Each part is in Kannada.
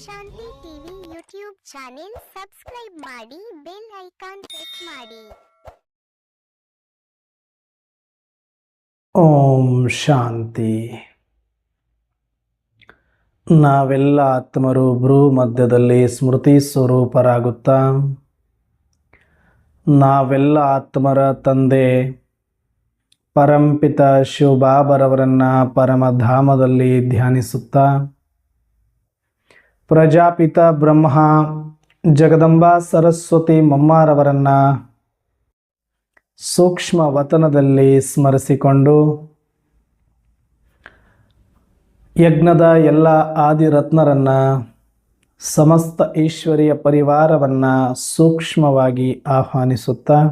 Shanti TV YouTube channel subscribe ಮಾಡಿ, ಬೆಲ್ ಐಕಾನ್ ಪ್ರೆಸ್ ಮಾಡಿ. ಓಂ ಶಾಂತಿ. ನಾವೆಲ್ಲ ಆತ್ಮರು ಭ್ರೂ ಮಧ್ಯದಲ್ಲಿ ಸ್ಮೃತಿ ಸ್ವರೂಪರಾಗುತ್ತಾ? ನಾವೆಲ್ಲ ಆತ್ಮರ ತಂದೆ, ಪರಂಪಿತ ಶಿವಬಾಬರವರನ್ನು ಪರಮಧಾಮದಲ್ಲಿ ಧ್ಯಾನಿಸುತ್ತಾ? ಪ್ರಜಾಪಿತ ಬ್ರಹ್ಮ ಜಗದಂಬಾ ಸರಸ್ವತಿ ಮಮ್ಮಾರವರನ್ನು ಸೂಕ್ಷ್ಮ ವತನದಲ್ಲಿ ಸ್ಮರಿಸಿಕೊಂಡು ಯಜ್ಞದ ಎಲ್ಲ ಆದಿರತ್ನರನ್ನ, ಸಮಸ್ತ ಈಶ್ವರಿಯ ಪರಿವಾರವನ್ನು ಸೂಕ್ಷ್ಮವಾಗಿ ಆಹ್ವಾನಿಸುತ್ತಾ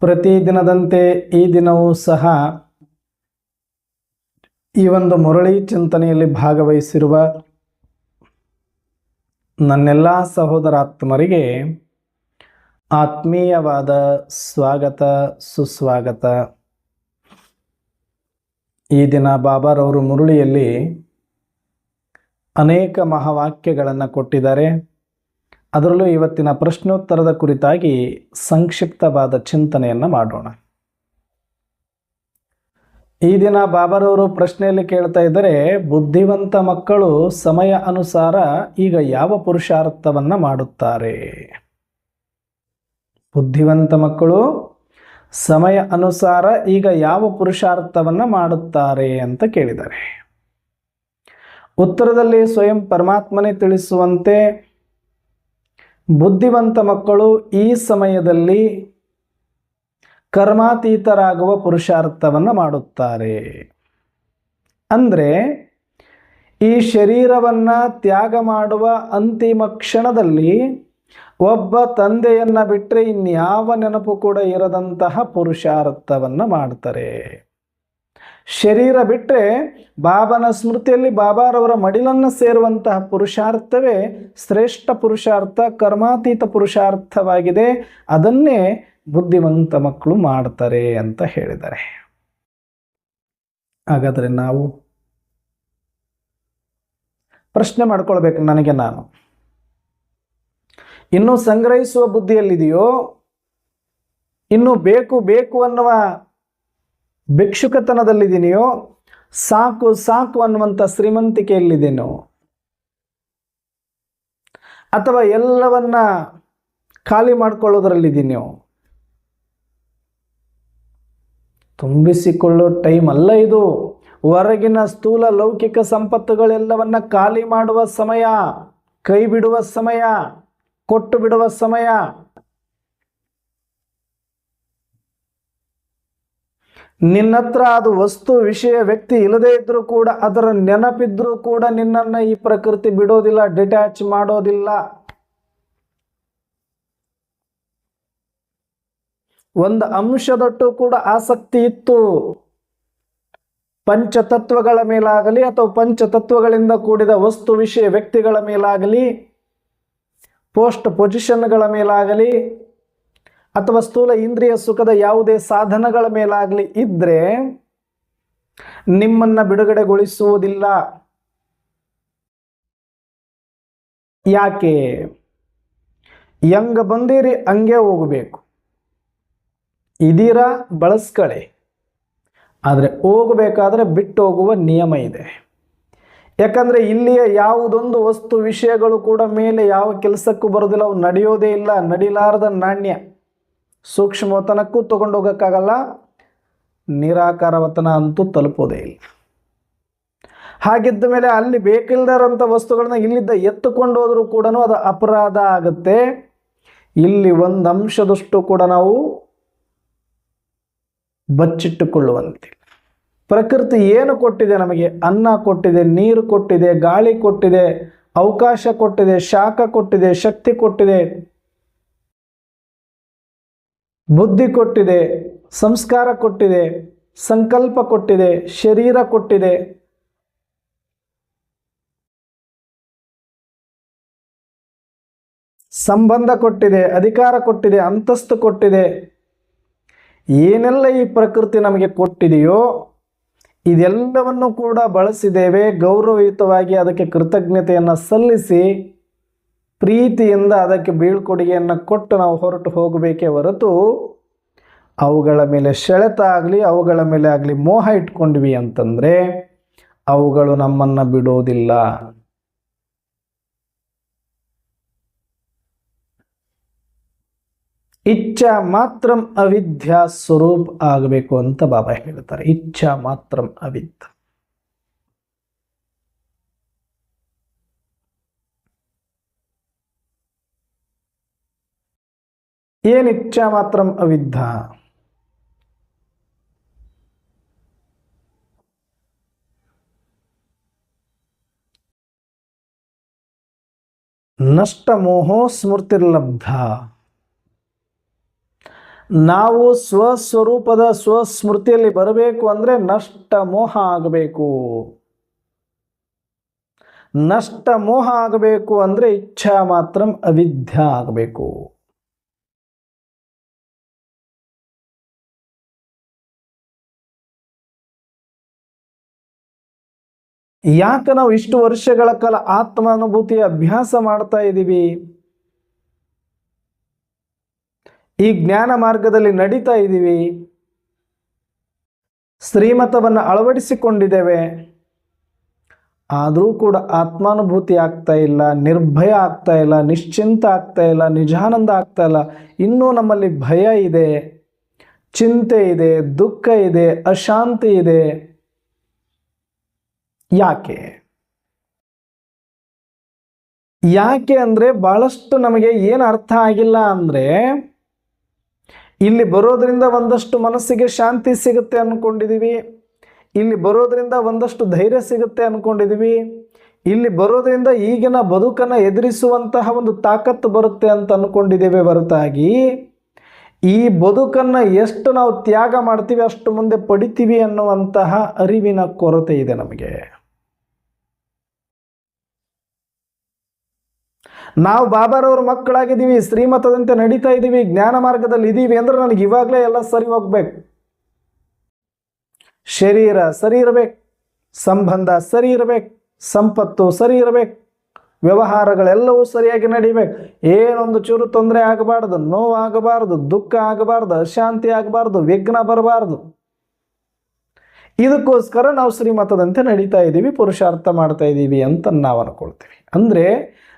ಪ್ರತಿದಿನದಂತೆ ಈ ದಿನವೂ ಸಹ ಈ ಒಂದು ಮುರಳಿ ಚಿಂತನೆಯಲ್ಲಿ ಭಾಗವಹಿಸಿರುವ ನನ್ನೆಲ್ಲ ಸಹೋದರಾತ್ಮರಿಗೆ ಆತ್ಮೀಯವಾದ ಸ್ವಾಗತ, ಸುಸ್ವಾಗತ. ಈ ದಿನ ಬಾಬಾರವರು ಮುರುಳಿಯಲ್ಲಿ ಅನೇಕ ಮಹಾವಾಕ್ಯಗಳನ್ನು ಕೊಟ್ಟಿದ್ದಾರೆ. ಅದರಲ್ಲೂ ಇವತ್ತಿನ ಪ್ರಶ್ನೋತ್ತರದ ಕುರಿತಾಗಿ ಸಂಕ್ಷಿಪ್ತವಾದ ಚಿಂತನೆಯನ್ನು ಮಾಡೋಣ. ಈ ದಿನ ಬಾಬರವರು ಪ್ರಶ್ನೆಯಲ್ಲಿ ಕೇಳ್ತಾ ಇದ್ದರೆ, ಬುದ್ಧಿವಂತ ಮಕ್ಕಳು ಸಮಯ ಅನುಸಾರ ಈಗ ಯಾವ ಪುರುಷಾರ್ಥವನ್ನು ಮಾಡುತ್ತಾರೆ? ಬುದ್ಧಿವಂತ ಮಕ್ಕಳು ಸಮಯ ಅನುಸಾರ ಈಗ ಯಾವ ಪುರುಷಾರ್ಥವನ್ನು ಮಾಡುತ್ತಾರೆ ಅಂತ ಕೇಳಿದ್ದಾರೆ. ಉತ್ತರದಲ್ಲಿ ಸ್ವಯಂ ಪರಮಾತ್ಮನೇ ತಿಳಿಸುವಂತೆ, ಬುದ್ಧಿವಂತ ಮಕ್ಕಳು ಈ ಸಮಯದಲ್ಲಿ ಕರ್ಮಾತೀತರಾಗುವ ಪುರುಷಾರ್ಥವನ್ನು ಮಾಡುತ್ತಾರೆ. ಅಂದರೆ ಈ ಶರೀರವನ್ನು ತ್ಯಾಗ ಮಾಡುವ ಅಂತಿಮ ಕ್ಷಣದಲ್ಲಿ ಒಬ್ಬ ತಂದೆಯನ್ನು ಬಿಟ್ಟರೆ ಇನ್ಯಾವ ನೆನಪು ಕೂಡ ಇರದಂತಹ ಪುರುಷಾರ್ಥವನ್ನು ಮಾಡ್ತಾರೆ. ಶರೀರ ಬಿಟ್ಟರೆ ಬಾಬನ ಸ್ಮೃತಿಯಲ್ಲಿ ಬಾಬಾರವರ ಮಡಿಲನ್ನು ಸೇರುವಂತಹ ಪುರುಷಾರ್ಥವೇ ಶ್ರೇಷ್ಠ ಪುರುಷಾರ್ಥ, ಕರ್ಮಾತೀತ ಪುರುಷಾರ್ಥವಾಗಿದೆ. ಅದನ್ನೇ ಬುದ್ಧಿವಂತ ಮಕ್ಕಳು ಮಾಡ್ತಾರೆ ಅಂತ ಹೇಳಿದ್ದಾರೆ. ಹಾಗಾದರೆ ನಾವು ಪ್ರಶ್ನೆ ಮಾಡ್ಕೊಳ್ಬೇಕು ನನಗೆ ನಾನು. ಇನ್ನು ಸಂಗ್ರಹಿಸುವ ಬುದ್ಧಿಯಲ್ಲಿದೆಯೋ? ಇನ್ನು ಬೇಕು ಬೇಕು ಅನ್ನುವ ಭಿಕ್ಷುಕತನದಲ್ಲಿದ್ದೀನಿಯೋ ಸಾಕು ಸಾಕು ಅನ್ನುವಂಥ ಶ್ರೀಮಂತಿಕೆಯಲ್ಲಿದ್ದೀನೋ ಅಥವಾ ಎಲ್ಲವನ್ನ ಖಾಲಿ ಮಾಡ್ಕೊಳ್ಳೋದ್ರಲ್ಲಿದೆಯೋ ತುಂಬಿಸಿಕೊಳ್ಳೋ ಟೈಮ್ ಅಲ್ಲ ಇದು. ಹೊರಗಿನ ಸ್ಥೂಲ ಲೌಕಿಕ ಸಂಪತ್ತುಗಳೆಲ್ಲವನ್ನ ಖಾಲಿ ಮಾಡುವ ಸಮಯ ಕೈ ಬಿಡುವ ಸಮಯ ಕೊಟ್ಟು ಬಿಡುವ ಸಮಯ. ನಿನ್ನತ್ರ ಅದು ವಸ್ತು, ವಿಷಯ, ವ್ಯಕ್ತಿ ಇಲ್ಲದೇ ಇದ್ರೂ ಕೂಡ ಅದರ ನೆನಪಿದ್ರೂ ಕೂಡ ನಿನ್ನನ್ನು ಈ ಪ್ರಕೃತಿ ಬಿಡೋದಿಲ್ಲ, ಡಿಟ್ಯಾಚ್ ಮಾಡೋದಿಲ್ಲ. ಒಂದು ಅಂಶದೊಟ್ಟು ಕೂಡ ಆಸಕ್ತಿ ಇತ್ತು. ಪಂಚತತ್ವಗಳ ಮೇಲಾಗಲಿ ಅಥವಾ ಪಂಚತತ್ವಗಳಿಂದ ಕೂಡಿದ ವಸ್ತು ವಿಷಯ ವ್ಯಕ್ತಿಗಳ ಮೇಲಾಗಲಿ, ಪೋಸ್ಟ್ ಪೊಸಿಷನ್ಗಳ ಮೇಲಾಗಲಿ, ಅಥವಾ ಸ್ಥೂಲ ಇಂದ್ರಿಯ ಸುಖದ ಯಾವುದೇ ಸಾಧನಗಳ ಮೇಲಾಗಲಿ ಇದ್ದರೆ ನಿಮ್ಮನ್ನು ಬಿಡುಗಡೆಗೊಳಿಸುವುದಿಲ್ಲ. ಯಾಕೆ? ಹೆಂಗ ಬಂದಿರಿ, ಹಂಗೆ ಹೋಗಬೇಕು. ಇದೀರಾ ಬಳಸ್ಕೊಳ್ಳಿ ಆದರೆ ಹೋಗಬೇಕಾದ್ರೆ ಬಿಟ್ಟು ಹೋಗುವ ನಿಯಮ ಇದೆ. ಯಾಕಂದರೆ ಇಲ್ಲಿಯ ಯಾವುದೊಂದು ವಸ್ತು ವಿಷಯಗಳು ಕೂಡ ಮೇಲೆ ಯಾವ ಕೆಲಸಕ್ಕೂ ಬರೋದಿಲ್ಲ, ಅವು ನಡೆಯೋದೇ ಇಲ್ಲ, ನಡಿಲಾರದ ನಾಣ್ಯ. ಸೂಕ್ಷ್ಮ ವತನಕ್ಕೂ ತಗೊಂಡು ಹೋಗೋಕ್ಕಾಗಲ್ಲ, ನಿರಾಕಾರ ವತನ ಅಂತೂ ತಲುಪೋದೇ ಇಲ್ಲ. ಹಾಗಿದ್ದ ಮೇಲೆ ಅಲ್ಲಿ ಬೇಕಿಲ್ಲದಾರಂಥ ವಸ್ತುಗಳನ್ನ ಇಲ್ಲಿದ್ದ ಎತ್ತುಕೊಂಡು ಹೋದರೂ ಕೂಡ ಅದು ಅಪರಾಧ ಆಗುತ್ತೆ. ಇಲ್ಲಿ ಒಂದು ಅಂಶದಷ್ಟು ಕೂಡ ನಾವು ಬಚ್ಚಿಟ್ಟುಕೊಳ್ಳುವಂತಿಲ್ಲ ಪ್ರಕೃತಿ ಏನು ಕೊಟ್ಟಿದೆ ನಮಗೆ? ಅನ್ನ ಕೊಟ್ಟಿದೆ, ನೀರು ಕೊಟ್ಟಿದೆ, ಗಾಳಿ ಕೊಟ್ಟಿದೆ, ಅವಕಾಶ ಕೊಟ್ಟಿದೆ, ಶಾಖ ಕೊಟ್ಟಿದೆ, ಶಕ್ತಿ ಕೊಟ್ಟಿದೆ, ಬುದ್ಧಿ ಕೊಟ್ಟಿದೆ, ಸಂಸ್ಕಾರ ಕೊಟ್ಟಿದೆ, ಸಂಕಲ್ಪ ಕೊಟ್ಟಿದೆ, ಶರೀರ ಕೊಟ್ಟಿದೆ. ಸಂಬಂಧ ಕೊಟ್ಟಿದೆ, ಅಧಿಕಾರ ಕೊಟ್ಟಿದೆ, ಅಂತಸ್ತು ಕೊಟ್ಟಿದೆ. ಏನೆಲ್ಲ ಈ ಪ್ರಕೃತಿ ನಮಗೆ ಕೊಟ್ಟಿದೆಯೋ ಇದೆಲ್ಲವನ್ನು ಕೂಡ ಬಳಸಿದ್ದೇವೆ, ಗೌರವಯುತವಾಗಿ ಅದಕ್ಕೆ ಕೃತಜ್ಞತೆಯನ್ನು ಸಲ್ಲಿಸಿ, ಪ್ರೀತಿಯಿಂದ ಅದಕ್ಕೆ ಬೀಳ್ಕೊಡುಗೆಯನ್ನು ಕೊಟ್ಟು ನಾವು ಹೊರಟು ಹೋಗಬೇಕೇ ಹೊರತು ಅವುಗಳ ಮೇಲೆ ಸೆಳೆತ ಆಗಲಿ ಅವುಗಳ ಮೇಲೆ ಆಗಲಿ ಮೋಹ ಇಟ್ಕೊಂಡ್ವಿ ಅಂತಂದರೆ ಅವುಗಳು ನಮ್ಮನ್ನು ಬಿಡೋದಿಲ್ಲ. ಇಚ್ಛಾ ಮಾತ್ರಂ ಅವಿದ್ಯಾ ಸ್ವರೂಪ ಆಗಬೇಕು ಅಂತ ಬಾಬಾ ಹೇಳ್ತಾರೆ. ಇಚ್ಛಾ ಮಾತ್ರಂ ಅವಿದ್ಯ. ಏನ್ ಇಚ್ಛಾ ಮಾತ್ರಂ ಅವಿದ್ಯ? ನಷ್ಟ ಮೋಹೋ ಸ್ಮೃತಿರ್ಲಬ್ಧ. ನಾವು ಸ್ವಸ್ವರೂಪದ ಸ್ವಸ್ಮೃತಿಯಲ್ಲಿ ಬರಬೇಕು ಅಂದರೆ ನಷ್ಟ ಮೋಹ ಆಗಬೇಕು. ನಷ್ಟ ಮೋಹ ಆಗಬೇಕು ಅಂದರೆ ಇಚ್ಛಾ ಮಾತ್ರ ಅವಿದ್ಯ ಆಗಬೇಕು. ಯಾಕೆ ನಾವು ಇಷ್ಟು ವರ್ಷಗಳ ಕಾಲ ಆತ್ಮಾನುಭೂತಿಯ ಅಭ್ಯಾಸ ಮಾಡ್ತಾ ಇದ್ದೀವಿ? ಈ ಜ್ಞಾನ ಮಾರ್ಗದಲ್ಲಿ ನಡೀತಾ ಇದ್ದೀವಿ. ಶ್ರೀಮತವನ್ನು ಅಳವಡಿಸಿಕೊಂಡಿದ್ದೇವೆ. ಆದರೂ ಕೂಡ ಆತ್ಮಾನುಭೂತಿ ಆಗ್ತಾ ಇಲ್ಲ, ನಿರ್ಭಯ ಆಗ್ತಾ ಇಲ್ಲ, ನಿಶ್ಚಿಂತ ಆಗ್ತಾ ಇಲ್ಲ, ನಿಜಾನಂದ ಆಗ್ತಾ ಇಲ್ಲ. ಇನ್ನೂ ನಮ್ಮಲ್ಲಿ ಭಯ ಇದೆ, ಚಿಂತೆ ಇದೆ, ದುಃಖ ಇದೆ, ಅಶಾಂತಿ ಇದೆ. ಯಾಕೆ? ಯಾಕೆ ಅಂದರೆ ಬಹಳಷ್ಟು ನಮಗೆ ಏನು ಅರ್ಥ ಆಗಿಲ್ಲ ಅಂದರೆ ಇಲ್ಲಿ ಬರೋದರಿಂದ ಒಂದಷ್ಟು ಮನಸ್ಸಿಗೆ ಶಾಂತಿ ಸಿಗುತ್ತೆ ಅಂದ್ಕೊಂಡಿದ್ದೀವಿ ಇಲ್ಲಿ ಬರೋದರಿಂದ ಒಂದಷ್ಟು ಧೈರ್ಯ ಸಿಗುತ್ತೆ ಅಂದ್ಕೊಂಡಿದ್ದೀವಿ ಇಲ್ಲಿ ಬರೋದರಿಂದ ಈಗಿನ ಬದುಕನ್ನು ಎದುರಿಸುವಂತಹ ಒಂದು ತಾಕತ್ತು ಬರುತ್ತೆ ಅಂತ ಅಂದ್ಕೊಂಡಿದ್ದೇವೆ ಹೊರತಾಗಿ. ಈ ಬದುಕನ್ನು ಎಷ್ಟು ನಾವು ತ್ಯಾಗ ಮಾಡ್ತೀವಿ ಅಷ್ಟು ಮುಂದೆ ಪಡಿತೀವಿ ಅನ್ನುವಂತಹ ಅರಿವಿನ ಕೊರತೆ ಇದೆ ನಮಗೆ. ನಾವು ಬಾಬಾರವ್ರ ಮಕ್ಕಳಾಗಿದ್ದೀವಿ, ಶ್ರೀಮತದಂತೆ ನಡೀತಾ ಇದ್ದೀವಿ, ಜ್ಞಾನ ಮಾರ್ಗದಲ್ಲಿ ಇದ್ದೀವಿ ಅಂದ್ರೆ ನನಗೆ ಇವಾಗಲೇ ಎಲ್ಲ ಸರಿ ಹೋಗ್ಬೇಕು. ಶರೀರ ಸರಿ ಇರಬೇಕು, ಸಂಬಂಧ ಸರಿ ಇರಬೇಕು, ಸಂಪತ್ತು ಸರಿ ಇರಬೇಕು, ವ್ಯವಹಾರಗಳೆಲ್ಲವೂ ಸರಿಯಾಗಿ ನಡಿಬೇಕು. ಏನೊಂದು ಚೂರು ತೊಂದರೆ ಆಗಬಾರ್ದು, ನೋವು ಆಗಬಾರ್ದು, ದುಃಖ ಆಗಬಾರ್ದು, ಅಶಾಂತಿ ಆಗಬಾರ್ದು, ವಿಘ್ನ ಬರಬಾರ್ದು. ಇದಕ್ಕೋಸ್ಕರ ನಾವು ಶ್ರೀಮತದಂತೆ ನಡೀತಾ ಇದ್ದೀವಿ, ಪುರುಷಾರ್ಥ ಮಾಡ್ತಾ ಇದ್ದೀವಿ ಅಂತ ನಾವು ಅನ್ಕೊಳ್ತೀವಿ. ಅಂದರೆ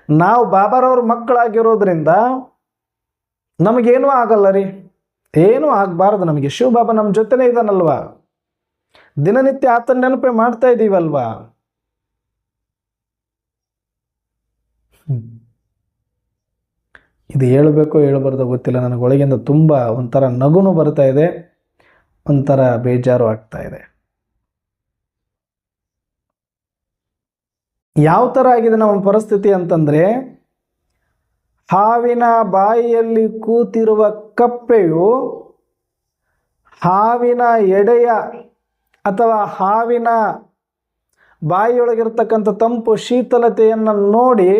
ನಾವು ಬಾಬಾರವ್ರ ಮಕ್ಕಳಾಗಿರೋದ್ರಿಂದ ನಮಗೇನೂ ಆಗಲ್ಲ ರೀ. ಏನೂ ಆಗಬಾರ್ದು ನಮಗೆ. ಶಿವಬಾಬಾ ನಮ್ಮ ಜೊತೆನೇ ಇದ್ದಾನಲ್ವಾ ದಿನನಿತ್ಯ ಆತನ ನೆನಪೇ ಮಾಡ್ತಾ ಇದ್ದೀವಲ್ವಾ. ಇದು ಹೇಳಬೇಕೋ ಹೇಳಬಾರ್ದೋ ಗೊತ್ತಿಲ್ಲ. ನನಗೆ ಒಳಗಿಂದ ತುಂಬ ಒಂಥರ ನಗುನು ಬರ್ತಾ ಇದೆ. ಒಂಥರ ಬೇಜಾರು ಆಗ್ತಾ ಇದೆ. ಯಾವ ಥರ ಆಗಿದೆ ನಮ್ಮ ಪರಿಸ್ಥಿತಿ ಅಂತಂದರೆ, ಹಾವಿನ ಬಾಯಿಯಲ್ಲಿ ಕೂತಿರುವ ಕಪ್ಪೆಯು ಹಾವಿನ ಎಡೆಯ ಅಥವಾ ಹಾವಿನ ಬಾಯಿಯೊಳಗಿರ್ತಕ್ಕಂಥ ತಂಪು ಶೀತಲತೆಯನ್ನು ನೋಡಿ,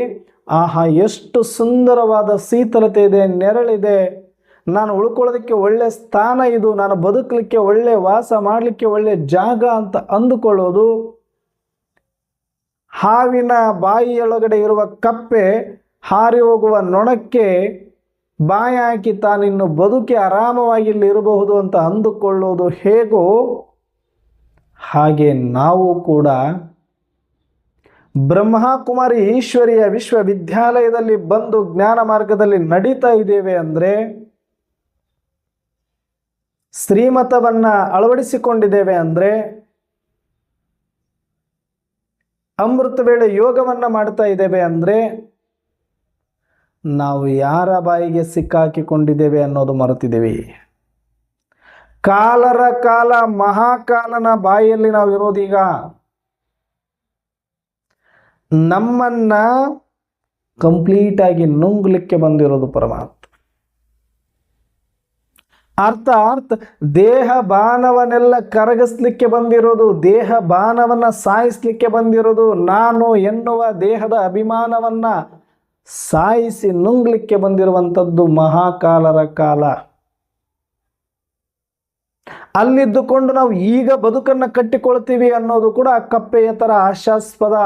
ಆಹಾ, ಎಷ್ಟು ಸುಂದರವಾದ ಶೀತಲತೆ ಇದೆ, ನೆರಳಿದೆ. ನಾನು ಉಳ್ಕೊಳ್ಳೋದಕ್ಕೆ ಒಳ್ಳೆ ಸ್ಥಾನ ಇದು. ನಾನು ಬದುಕಲಿಕ್ಕೆ ಒಳ್ಳೆ ವಾಸ ಮಾಡಲಿಕ್ಕೆ ಒಳ್ಳೆ ಜಾಗ ಅಂತ ಅಂದುಕೊಳ್ಳೋದು ಹಾವಿನ ಬಾಯಿಯೊಳಗಡೆ ಇರುವ ಕಪ್ಪೆ ಹಾರಿ ಹೋಗುವ ನೊಣಕ್ಕೆ ಬಾಯಿ ಹಾಕಿ ತಾನಿನ್ನು ಬದುಕಿ ಆರಾಮವಾಗಿ ಇಲ್ಲಿ ಇರಬಹುದು ಅಂತ ಅಂದುಕೊಳ್ಳೋದು ಹೇಗೋ ಹಾಗೆ ನಾವು ಕೂಡ ಬ್ರಹ್ಮಕುಮಾರಿ ಈಶ್ವರಿಯ ವಿಶ್ವವಿದ್ಯಾಲಯದಲ್ಲಿ ಬಂದು ಜ್ಞಾನ ಮಾರ್ಗದಲ್ಲಿ ನಡೀತಾ ಇದ್ದೇವೆ ಅಂದರೆ ಶ್ರೀಮತವನ್ನು ಅಳವಡಿಸಿಕೊಂಡಿದ್ದೇವೆ ಅಂದರೆ ಅಮೃತ ವೇಳೆ ಯೋಗವನ್ನು ಮಾಡ್ತಾ ಇದ್ದೇವೆ ಅಂದರೆ ನಾವು ಯಾರ ಬಾಯಿಗೆ ಸಿಕ್ಕಾಕಿಕೊಂಡಿದ್ದೇವೆ ಅನ್ನೋದು ಮರೆತಿದ್ದೇವೆ. ಕಾಲರ ಕಾಲ ಮಹಾಕಾಲನ ಬಾಯಿಯಲ್ಲಿ ನಾವು ಇರೋದೀಗ. ನಮ್ಮನ್ನ ಕಂಪ್ಲೀಟ್ ಆಗಿ ನುಂಗ್ಲಿಕ್ಕೆ ಬಂದಿರೋದು ಪರಮಾತ್ಮ. ಅರ್ಥಾತ್ ದೇಹ ಬಾನವನ್ನೆಲ್ಲ ಕರಗಿಸ್ಲಿಕ್ಕೆ ಬಂದಿರೋದು, ದೇಹ ಬಾನವನ್ನ ಸಾಯಿಸ್ಲಿಕ್ಕೆ ಬಂದಿರೋದು. ನಾನು ಎನ್ನುವ ದೇಹದ ಅಭಿಮಾನವನ್ನ ಸಾಯಿಸಿ ನುಂಗ್ಲಿಕ್ಕೆ ಬಂದಿರುವಂಥದ್ದು ಮಹಾಕಾಲರ ಕಾಲ. ಅಲ್ಲಿದ್ದುಕೊಂಡು ನಾವು ಈಗ ಬದುಕನ್ನು ಕಟ್ಟಿಕೊಳ್ತೀವಿ ಅನ್ನೋದು ಕೂಡ ಕಪ್ಪೆಯ ಥರ ಆಶಾಸ್ಪದ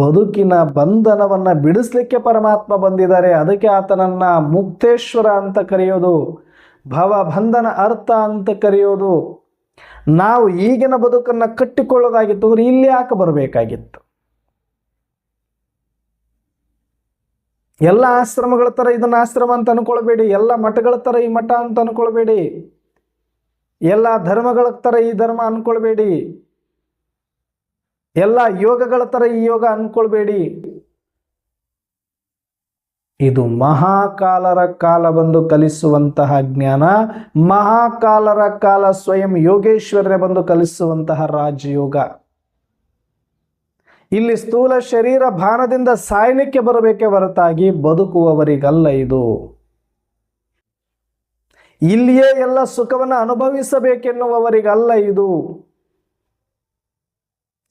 ಬದುಕಿನ ಬಂಧನವನ್ನ ಬಿಡಿಸ್ಲಿಕ್ಕೆ ಪರಮಾತ್ಮ ಬಂದಿದ್ದಾರೆ. ಅದಕ್ಕೆ ಆತನನ್ನ ಮುಕ್ತೇಶ್ವರ ಅಂತ ಕರೆಯೋದು, ಭವ ಬಂಧನ ಅರ್ಥ ಅಂತ ಕರೆಯೋದು. ನಾವು ಈಗಿನ ಬದುಕನ್ನು ಕಟ್ಟಿಕೊಳ್ಳೋದಾಗಿತ್ತು ಅಂದ್ರೆ ಇಲ್ಲಿ ಯಾಕೆ ಬರಬೇಕಾಗಿತ್ತು? ಎಲ್ಲ ಆಶ್ರಮಗಳ ಥರ ಇದನ್ನ ಆಶ್ರಮ ಅಂತ ಅನ್ಕೊಳ್ಬೇಡಿ, ಎಲ್ಲ ಮಠಗಳ ಥರ ಈ ಮಠ ಅಂತ ಅನ್ಕೊಳ್ಬೇಡಿ. ಎಲ್ಲ ಧರ್ಮಗಳ ಥರ ಈ ಧರ್ಮ ಅನ್ಕೊಳ್ಬೇಡಿ. ಎಲ್ಲ ಯೋಗಗಳ ಥರ ಈ ಯೋಗ ಅಂದ್ಕೊಳ್ಬೇಡಿ ಇದು ಮಹಾಕಾಲರ ಕಾಲ ಬಂದು ಕಲಿಸುವಂತಹ ಜ್ಞಾನ, ಮಹಾಕಾಲರ ಕಾಲ ಸ್ವಯಂ ಯೋಗೇಶ್ವರನೇ ಬಂದು ಕಲಿಸುವಂತಹ ರಾಜಯೋಗ. ಇಲ್ಲಿ ಸ್ಥೂಲ ಶರೀರ ಭಾನದಿಂದ ಸಾಯನಕ್ಕೆ ಬರಬೇಕೆ ಹೊರತಾಗಿ ಬದುಕುವವರಿಗಲ್ಲ ಇದು. ಇಲ್ಲಿಯೇ ಎಲ್ಲ ಸುಖವನ್ನು ಅನುಭವಿಸಬೇಕೆನ್ನುವವರಿಗಲ್ಲ ಇದು.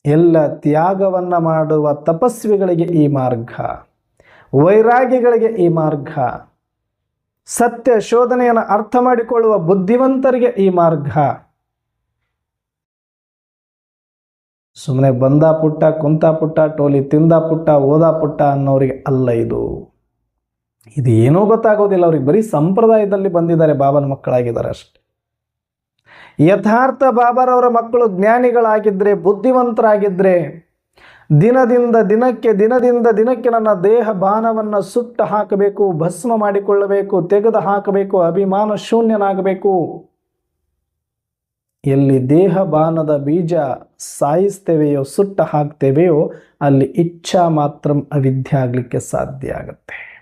ಎಲ್ಲ ತ್ಯಾಗವನ್ನು ಮಾಡುವ ತಪಸ್ವಿಗಳಿಗೆ ಈ ಮಾರ್ಗ ವೈರಾಗಿಗಳಿಗೆ ಈ ಮಾರ್ಗ, ಸತ್ಯ ಶೋಧನೆಯನ್ನು ಅರ್ಥ ಮಾಡಿಕೊಳ್ಳುವ ಬುದ್ಧಿವಂತರಿಗೆ ಈ ಮಾರ್ಗ. ಸುಮ್ಮನೆ ಬಂದ ಪುಟ್ಟ, ಕುಂತ ಪುಟ್ಟ, ಟೋಲಿ ತಿಂದ ಪುಟ್ಟ, ಓದ ಪುಟ್ಟ ಅನ್ನೋರಿಗೆ ಅಲ್ಲ ಇದು. ಇದು ಏನೂ ಗೊತ್ತಾಗೋದಿಲ್ಲ, ಅವ್ರಿಗೆ ಬರೀ ಸಂಪ್ರದಾಯದಲ್ಲಿ ಬಂದಿದ್ದಾರೆ, ಬಾಬನ ಮಕ್ಕಳಾಗಿದ್ದಾರೆ ಅಷ್ಟೆ. ಯಥಾರ್ಥ ಬಾಬರವರ ಮಕ್ಕಳು ಜ್ಞಾನಿಗಳಾಗಿದ್ದರೆ ಬುದ್ಧಿವಂತರಾಗಿದ್ದರೆ ದಿನದಿಂದ ದಿನಕ್ಕೆ ದಿನದಿಂದ ದಿನಕ್ಕೆ ನನ್ನ ದೇಹ ಬಾನವನ್ನು ಸುಟ್ಟು ಹಾಕಬೇಕು, ಭಸ್ಮ ಮಾಡಿಕೊಳ್ಳಬೇಕು, ತೆಗೆದು ಹಾಕಬೇಕು, ಅಭಿಮಾನ ಶೂನ್ಯನಾಗಬೇಕು. ಎಲ್ಲಿ ದೇಹ ಬಾನದ ಬೀಜ ಸಾಯಿಸ್ತೇವೆಯೋ, ಸುಟ್ಟ ಹಾಕ್ತೇವೆಯೋ, ಅಲ್ಲಿ ಇಚ್ಛಾ ಮಾತ್ರ ಅವಿದ್ಯೆ ಆಗಲಿಕ್ಕೆ ಸಾಧ್ಯ ಆಗುತ್ತೆ.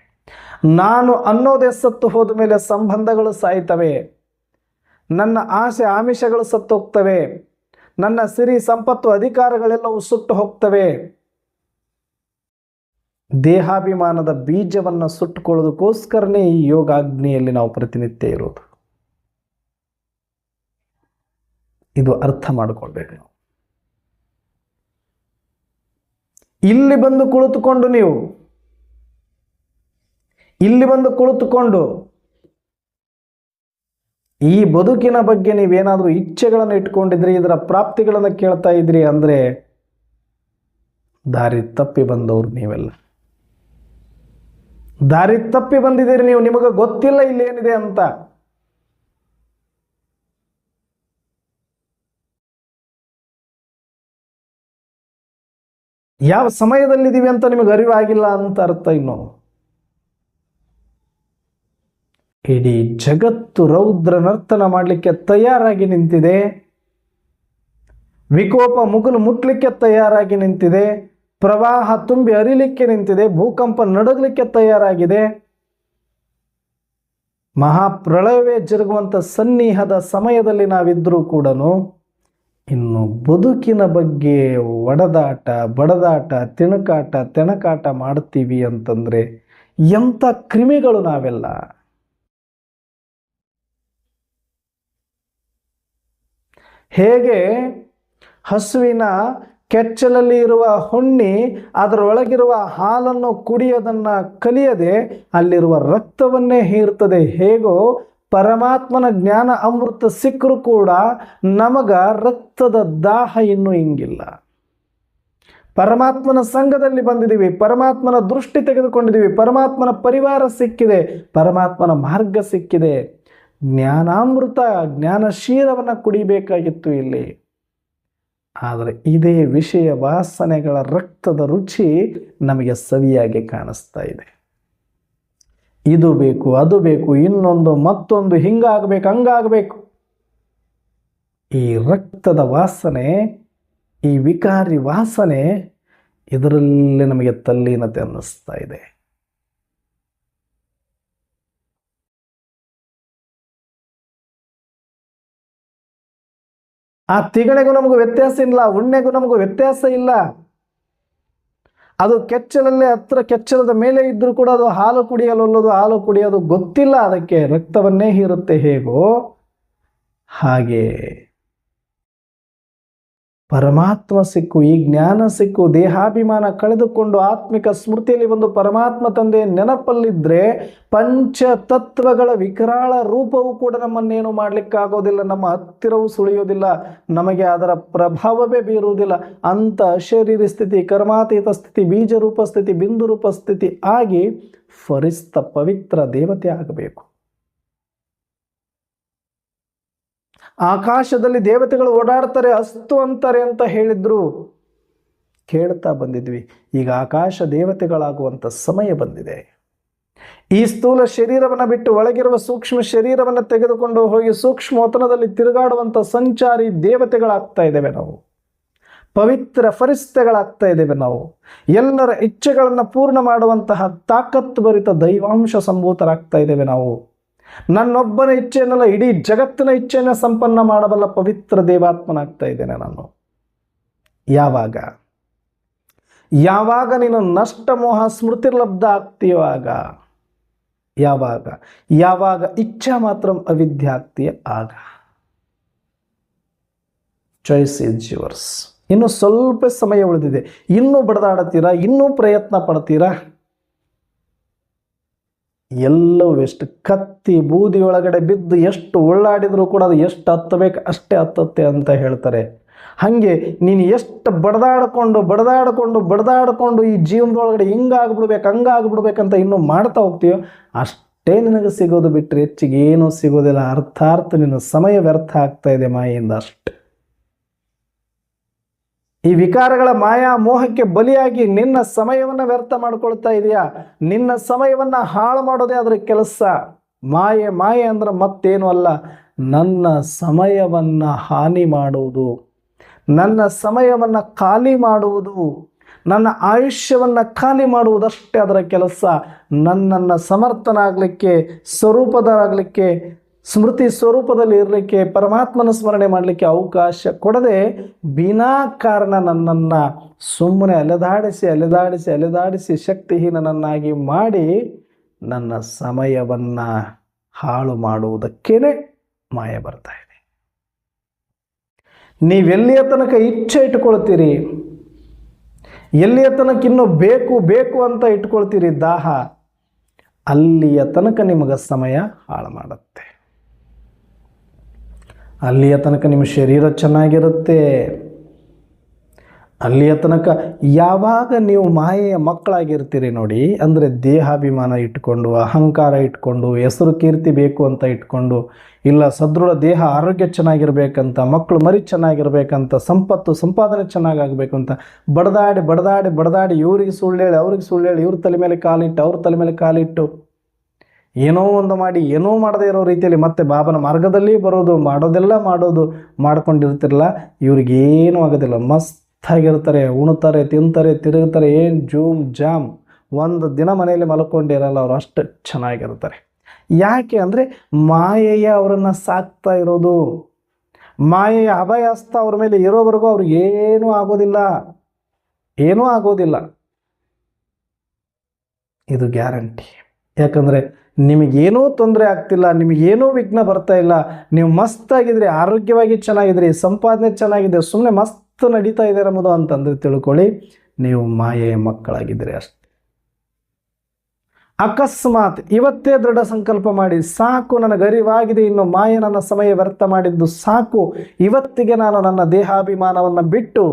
ನಾನು ಅನ್ನೋದೇ ಸತ್ತು ಹೋದ ಮೇಲೆ ಸಂಬಂಧಗಳು ಸಾಯ್ತವೆ. ನನ್ನ ಆಸೆ ಆಮಿಷಗಳು ಸತ್ತೋಗ್ತವೆ. ನನ್ನ ಸಿರಿ ಸಂಪತ್ತು ಅಧಿಕಾರಗಳೆಲ್ಲವೂ ಸುಟ್ಟು ಹೋಗ್ತವೆ. ದೇಹಾಭಿಮಾನದ ಬೀಜವನ್ನು ಸುಟ್ಟುಕೊಳ್ಳೋದಕ್ಕೋಸ್ಕರನೇ ಈ ಯೋಗಾಗ್ನಿಯಲ್ಲಿ ನಾವು ಪ್ರತಿನಿತ್ಯ ಇರೋದು. ಇದು ಅರ್ಥ ಮಾಡಿಕೊಳ್ಬೇಕು ನಾವು. ಇಲ್ಲಿ ಬಂದು ಕುಳಿತುಕೊಂಡು ನೀವು. ಇಲ್ಲಿ ಬಂದು ಕುಳಿತುಕೊಂಡು ಈ ಬದುಕಿನ ಬಗ್ಗೆ ನೀವೇನಾದರೂ ಇಚ್ಛೆಗಳನ್ನು ಇಟ್ಕೊಂಡಿದ್ರಿ, ಇದರ ಪ್ರಾಪ್ತಿಗಳನ್ನು ಕೇಳ್ತಾ ಇದ್ರಿ ಅಂದರೆ ದಾರಿ ತಪ್ಪಿ ಬಂದವರು ನೀವೆಲ್ಲ. ದಾರಿ ತಪ್ಪಿ ಬಂದಿದ್ದೀರಿ ನೀವು, ನಿಮಗೆ ಗೊತ್ತಿಲ್ಲ ಇಲ್ಲಿ ಏನಿದೆ ಅಂತ. ಯಾವ ಸಮಯದಲ್ಲಿದ್ದೀವಿ ಅಂತ ನಿಮಗೆ ಅರಿವಾಗಿಲ್ಲ ಅಂತ ಅರ್ಥ ಇನ್ನು. ಇಡೀ ಜಗತ್ತು ರೌದ್ರ ನರ್ತನ ಮಾಡಲಿಕ್ಕೆ ತಯಾರಾಗಿ ನಿಂತಿದೆ. ವಿಕೋಪ ಮುಗುಲು ಮುಟ್ಲಿಕ್ಕೆ ತಯಾರಾಗಿ ನಿಂತಿದೆ. ಪ್ರವಾಹ ತುಂಬಿ ಅರಿಲಿಕ್ಕೆ ನಿಂತಿದೆ. ಭೂಕಂಪ ನಡಗಲಿಕ್ಕೆ ತಯಾರಾಗಿದೆ. ಮಹಾಪ್ರಳಯವೇ ಜರುಗುವಂಥ ಸನ್ನಿಹದ ಸಮಯದಲ್ಲಿ ನಾವಿದ್ದರೂ ಕೂಡ ಇನ್ನು ಬದುಕಿನ ಬಗ್ಗೆ ಒಡದಾಟ, ಬಡದಾಟ, ತಿಣಕಾಟ, ತೆಣಕಾಟ ಮಾಡ್ತೀವಿ ಅಂತಂದರೆ ಎಂಥ ಕ್ರಿಮಿಗಳು ನಾವೆಲ್ಲ? ಹೇಗೆ ಹಸುವಿನ ಕೆಚ್ಚಲಲ್ಲಿ ಇರುವ ಹುಣ್ಣಿ, ಅದರೊಳಗಿರುವ ಹಾಲನ್ನು ಕುಡಿಯೋದನ್ನು ಕಲಿಯದೆ ಅಲ್ಲಿರುವ ರಕ್ತವನ್ನೇ ಹೀರ್ತದೆ. ಹೇಗೋ ಪರಮಾತ್ಮನ ಜ್ಞಾನ ಅಮೃತ ಸಿಕ್ಕರೂ ಕೂಡ ನಮಗ ರಕ್ತದ ದಾಹ ಇನ್ನೂ ಹಿಂಗಿಲ್ಲ ಪರಮಾತ್ಮನ ಸಂಘದಲ್ಲಿ ಬಂದಿದ್ದೀವಿ, ಪರಮಾತ್ಮನ ದೃಷ್ಟಿ ತೆಗೆದುಕೊಂಡಿದ್ದೀವಿ, ಪರಮಾತ್ಮನ ಪರಿವಾರ ಸಿಕ್ಕಿದೆ, ಪರಮಾತ್ಮನ ಮಾರ್ಗ ಸಿಕ್ಕಿದೆ. ಜ್ಞಾನಾಮೃತ, ಜ್ಞಾನಶೀಲವನ್ನು ಕುಡಿಬೇಕಾಗಿತ್ತು ಇಲ್ಲಿ. ಆದರೆ ಇದೇ ವಿಷಯ ವಾಸನೆಗಳ ರಕ್ತದ ರುಚಿ ನಮಗೆ ಸವಿಯಾಗಿ ಕಾಣಿಸ್ತಾ ಇದೆ. ಇದು ಬೇಕು, ಅದು ಬೇಕು, ಇನ್ನೊಂದು, ಮತ್ತೊಂದು, ಹಿಂಗಾಗಬೇಕು, ಹಂಗಾಗಬೇಕು. ಈ ರಕ್ತದ ವಾಸನೆ, ಈ ವಿಕಾರಿ ವಾಸನೆ ಇದರಲ್ಲಿ ನಮಗೆ ತಲ್ಲೀನತೆ ಅನ್ನಿಸ್ತಾ ಇದೆ. ಆ ತಿಗಣೆಗೂ ನಮಗೂ ವ್ಯತ್ಯಾಸ ಇಲ್ಲ, ಉಣ್ಣೆಗೂ ನಮಗೂ ವ್ಯತ್ಯಾಸ ಇಲ್ಲ. ಅದು ಕೆಚ್ಚಲಲ್ಲೇ ಹತ್ರ ಕೆಚ್ಚಲದ ಮೇಲೆ ಇದ್ದರೂ ಕೂಡ ಅದು ಹಾಲು ಕುಡಿಯಲೊಲ್ಲದು ಹಾಲು ಕುಡಿಯೋದು ಗೊತ್ತಿಲ್ಲ, ಅದಕ್ಕೆ ರಕ್ತವನ್ನೇ ಹೀರುತ್ತೆ ಹೇಗೋ ಹಾಗೆ. ಪರಮಾತ್ಮ ಸಿಕ್ಕು, ಈ ಜ್ಞಾನ ಸಿಕ್ಕು, ದೇಹಾಭಿಮಾನ ಕಳೆದುಕೊಂಡು ಆತ್ಮಿಕ ಸ್ಮೃತಿಯಲ್ಲಿ ಒಂದು ಪರಮಾತ್ಮ ತಂದೆ ನೆನಪಲ್ಲಿದ್ದರೆ ಪಂಚತತ್ವಗಳ ವಿಕರಾಳ ರೂಪವು ಕೂಡ ನಮ್ಮನ್ನೇನು ಮಾಡಲಿಕ್ಕಾಗೋದಿಲ್ಲ, ನಮ್ಮ ಹತ್ತಿರವೂ ಸುಳಿಯೋದಿಲ್ಲ, ನಮಗೆ ಅದರ ಪ್ರಭಾವವೇ ಬೀರುವುದಿಲ್ಲ. ಅಂತ ಶರೀರ ಸ್ಥಿತಿ, ಕರ್ಮಾತೀತ ಸ್ಥಿತಿ, ಬೀಜರೂಪ ಸ್ಥಿತಿ, ಬಿಂದು ರೂಪ ಸ್ಥಿತಿ ಆಗಿ ಫರಿಸ್ತ ಪವಿತ್ರ ದೇವತೆ ಆಗಬೇಕು. ಆಕಾಶದಲ್ಲಿ ದೇವತೆಗಳು ಓಡಾಡ್ತಾರೆ, ಅಸ್ತು ಅಂತಾರೆ ಅಂತ ಹೇಳಿದ್ರು. ಕೇಳ್ತಾ ಬಂದಿದ್ವಿ. ಈಗ ಆಕಾಶ ದೇವತೆಗಳಾಗುವಂಥ ಸಮಯ ಬಂದಿದೆ. ಈ ಸ್ಥೂಲ ಶರೀರವನ್ನು ಬಿಟ್ಟು ಒಳಗಿರುವ ಸೂಕ್ಷ್ಮ ಶರೀರವನ್ನು ತೆಗೆದುಕೊಂಡು ಹೋಗಿ ಸೂಕ್ಷ್ಮೋತನದಲ್ಲಿ ತಿರುಗಾಡುವಂಥ ಸಂಚಾರಿ ದೇವತೆಗಳಾಗ್ತಾ ಇದ್ದೇವೆ ನಾವು. ಪವಿತ್ರ ಫರಿಸ್ತೆಗಳಾಗ್ತಾ ಇದ್ದೇವೆ ನಾವು. ಎಲ್ಲರ ಇಚ್ಛೆಗಳನ್ನು ಪೂರ್ಣ ಮಾಡುವಂತಹ ತಾಕತ್ತು ತಾಕತ್ವರಿತ ದೈವಾಂಶ ಸಂಭೂತರಾಗ್ತಾ ಇದ್ದೇವೆ ನಾವು. ನನ್ನೊಬ್ಬನ ಇಚ್ಛೆಯನ್ನೆಲ್ಲ, ಇಡೀ ಜಗತ್ತಿನ ಇಚ್ಛೆಯನ್ನು ಸಂಪನ್ನ ಮಾಡಬಲ್ಲ ಪವಿತ್ರ ದೇವಾತ್ಮನಾಗ್ತಾ ಇದ್ದೇನೆ ನಾನು. ಯಾವಾಗ? ಯಾವಾಗ ನೀನು ನಷ್ಟ, ಮೋಹ ಸ್ಮೃತಿರ್ಲಬ್ಧ ಆಗ್ತೀಯವಾಗ ಯಾವಾಗ? ಯಾವಾಗ ಇಚ್ಛಾ ಮಾತ್ರ ಅವಿದ್ಯೆ ಆಗ್ತೀಯ ಆಗ? ಚಾಯ್ಸ್ ಇಸ್ ಯುವರ್ಸ್ ಇನ್ನು ಸ್ವಲ್ಪ ಸಮಯ ಉಳಿದಿದೆ. ಇನ್ನೂ ಬಡದಾಡತೀರಾ ಇನ್ನೂ ಪ್ರಯತ್ನ ಪಡ್ತೀರಾ? ಎಲ್ಲವೂ ಎಷ್ಟು ಕತ್ತಿ ಬೂದಿ ಒಳಗಡೆ ಬಿದ್ದು ಎಷ್ಟು ಒಳ್ಳಾಡಿದರೂ ಕೂಡ ಅದು ಎಷ್ಟು ಹತ್ತಬೇಕು ಅಷ್ಟೇ ಹತ್ತತ್ತೆ ಅಂತ ಹೇಳ್ತಾರೆ. ಹಾಗೆ ನೀನು ಎಷ್ಟು ಬಡದಾಡಿಕೊಂಡು ಬಡದಾಡಿಕೊಂಡು ಬಡದಾಡಿಕೊಂಡು ಈ ಜೀವನದೊಳಗಡೆ ಹಿಂಗಾಗ್ಬಿಡ್ಬೇಕು, ಹಂಗಾಗ್ಬಿಡ್ಬೇಕಂತ ಇನ್ನೂ ಮಾಡ್ತಾ ಹೋಗ್ತೀಯೋ ಅಷ್ಟೇ ನಿನಗೆ ಸಿಗೋದು ಬಿಟ್ಟರೆ ಹೆಚ್ಚಿಗೆ ಏನೂ ಸಿಗೋದಿಲ್ಲ. ಅರ್ಥಾರ್ಥ ನಿನ್ನ ಸಮಯ ವ್ಯರ್ಥ ಆಗ್ತಾ ಇದೆ ಮಾಯಿಂದ ಅಷ್ಟೆ. ಈ ವಿಕಾರಗಳ ಮಾಯಾ ಮೋಹಕ್ಕೆ ಬಲಿಯಾಗಿ ನಿನ್ನ ಸಮಯವನ್ನು ವ್ಯರ್ಥ ಮಾಡ್ಕೊಳ್ತಾ ಇದೆಯಾ? ನಿನ್ನ ಸಮಯವನ್ನು ಹಾಳು ಮಾಡೋದೇ ಅದರ ಕೆಲಸ. ಮಾಯೆ ಮಾಯೆ ಅಂದ್ರೆ ಮತ್ತೇನು ಅಲ್ಲ. ನನ್ನ ಸಮಯವನ್ನು ಹಾನಿ ಮಾಡುವುದು. ನನ್ನ ಸಮಯವನ್ನು ಖಾಲಿ ಮಾಡುವುದು. ನನ್ನ ಆಯುಷ್ಯವನ್ನು ಖಾಲಿ ಮಾಡುವುದಷ್ಟೇ ಅದರ ಕೆಲಸ. ನನ್ನನ್ನು ಸಮರ್ಥನಾಗಲಿಕ್ಕೆ, ಸ್ವರೂಪದರಾಗಲಿಕ್ಕೆ ಸ್ಮೃತಿ ಸ್ವರೂಪದಲ್ಲಿ ಇರಲಿಕ್ಕೆ, ಪರಮಾತ್ಮನ ಸ್ಮರಣೆ ಮಾಡಲಿಕ್ಕೆ ಅವಕಾಶ ಕೊಡದೆ ಕಾರಣ ನನ್ನನ್ನು ಸುಮ್ಮನೆ ಅಲೆದಾಡಿಸಿ ಅಲೆದಾಡಿಸಿ ಅಲೆದಾಡಿಸಿ ಶಕ್ತಿಹೀನನನ್ನಾಗಿ ಮಾಡಿ ನನ್ನ ಸಮಯವನ್ನು ಹಾಳು ಮಾಡುವುದಕ್ಕೇನೆ ಮಾಯ ಬರ್ತಾ ಇದೆ. ನೀವೆಲ್ಲಿಯ ತನಕ ಇಚ್ಛೆ ಇಟ್ಕೊಳ್ತೀರಿ ಎಲ್ಲಿಯ ತನಕ ಇನ್ನೂ ಬೇಕು ಬೇಕು ಅಂತ ಇಟ್ಕೊಳ್ತೀರಿ ದಾಹ ಅಲ್ಲಿಯ ತನಕ ನಿಮಗೆ ಸಮಯ ಹಾಳು ಮಾಡುತ್ತೆ. ಅಲ್ಲಿಯ ತನಕ ನಿಮ್ಮ ಶರೀರ ಚೆನ್ನಾಗಿರುತ್ತೆ. ಅಲ್ಲಿಯ ತನಕ ಯಾವಾಗ ನೀವು ಮಾಯೆಯ ಮಕ್ಕಳಾಗಿರ್ತೀರಿ ನೋಡಿ, ಅಂದರೆ ದೇಹಾಭಿಮಾನ ಇಟ್ಕೊಂಡು, ಅಹಂಕಾರ ಇಟ್ಕೊಂಡು, ಹೆಸರು ಕೀರ್ತಿ ಬೇಕು ಅಂತ ಇಟ್ಕೊಂಡು, ಇಲ್ಲ ಸದೃಢ ದೇಹ ಆರೋಗ್ಯ ಚೆನ್ನಾಗಿರ್ಬೇಕಂತ, ಮಕ್ಕಳು ಮರಿ ಚೆನ್ನಾಗಿರ್ಬೇಕಂತ, ಸಂಪತ್ತು ಸಂಪಾದನೆ ಚೆನ್ನಾಗಾಗಬೇಕು ಅಂತ, ಬಡದಾಡಿ ಬಡದಾಡಿ ಬಡದಾಡಿ ಇವರಿಗೆ ಸುಳ್ಳೇಳಿ ಅವ್ರಿಗೆ ಸುಳ್ಳು ಹೇಳಿ, ಇವ್ರ ತಲೆ ಮೇಲೆ ಕಾಲಿಟ್ಟು, ಅವ್ರ ತಲೆ ಮೇಲೆ ಕಾಲಿಟ್ಟು ಏನೋ ಒಂದು ಮಾಡಿ, ಏನೋ ಮಾಡದೇ ಇರೋ ರೀತಿಯಲ್ಲಿ ಮತ್ತೆ ಬಾಬನ ಮಾರ್ಗದಲ್ಲಿ ಬರೋದು, ಮಾಡೋದೆಲ್ಲ ಮಾಡೋದು ಮಾಡ್ಕೊಂಡಿರ್ತಿರಲ್ಲ ಇವ್ರಿಗೇನು ಆಗೋದಿಲ್ಲ. ಮಸ್ತಾಗಿರ್ತಾರೆ, ಉಣ್ತಾರೆ, ತಿಂತಾರೆ, ತಿರುಗ್ತಾರೆ, ಏನು ಜೂಮ್ ಜಾಮ್. ಒಂದು ದಿನ ಮನೆಯಲ್ಲಿ ಮಲ್ಕೊಂಡಿರಲ್ಲ ಅವರು ಅಷ್ಟು ಚೆನ್ನಾಗಿರ್ತಾರೆ. ಯಾಕೆ ಅಂದರೆ ಮಾಯೆಯ ಅವರನ್ನು ಸಾಕ್ತಾ ಇರೋದು. ಮಾಯೆಯ ಅಭಯಾಸ್ತ ಅವ್ರ ಮೇಲೆ ಇರೋವರೆಗೂ ಅವ್ರಿಗೆ ಏನೂ ಆಗೋದಿಲ್ಲ. ಏನೂ ಆಗೋದಿಲ್ಲ. ಇದು ಗ್ಯಾರಂಟಿ. ಯಾಕಂದರೆ ನಿಮಗೇನೂ ತೊಂದರೆ ಆಗ್ತಿಲ್ಲ, ನಿಮಗೇನೂ ವಿಘ್ನ ಬರ್ತಾ ಇಲ್ಲ, ನೀವು ಮಸ್ತಾಗಿದ್ರಿ, ಆರೋಗ್ಯವಾಗಿ ಚೆನ್ನಾಗಿದ್ರಿ, ಸಂಪಾದನೆ ಚೆನ್ನಾಗಿದೆ ಸುಮ್ಮನೆ ಮಸ್ತ್ ನಡೀತಾ ಇದೆ ಅನ್ನೋದು ಅಂತಂದ್ರೆ ತಿಳ್ಕೊಳ್ಳಿ, ನೀವು ಮಾಯೆಯ ಮಕ್ಕಳಾಗಿದ್ದೀರಿ ಅಷ್ಟೆ. ಅಕಸ್ಮಾತ್ ಇವತ್ತೇ ದೃಢ ಸಂಕಲ್ಪ ಮಾಡಿ, ಸಾಕು ನನಗೆ ಅರಿವಾಗಿದೆ ಇನ್ನು ಮಾಯೆ ನನ್ನ ಸಮಯ ವ್ಯರ್ಥ ಮಾಡಿದ್ದು ಸಾಕು, ಇವತ್ತಿಗೆ ನಾನು ನನ್ನ ದೇಹಾಭಿಮಾನವನ್ನು ಬಿಟ್ಟು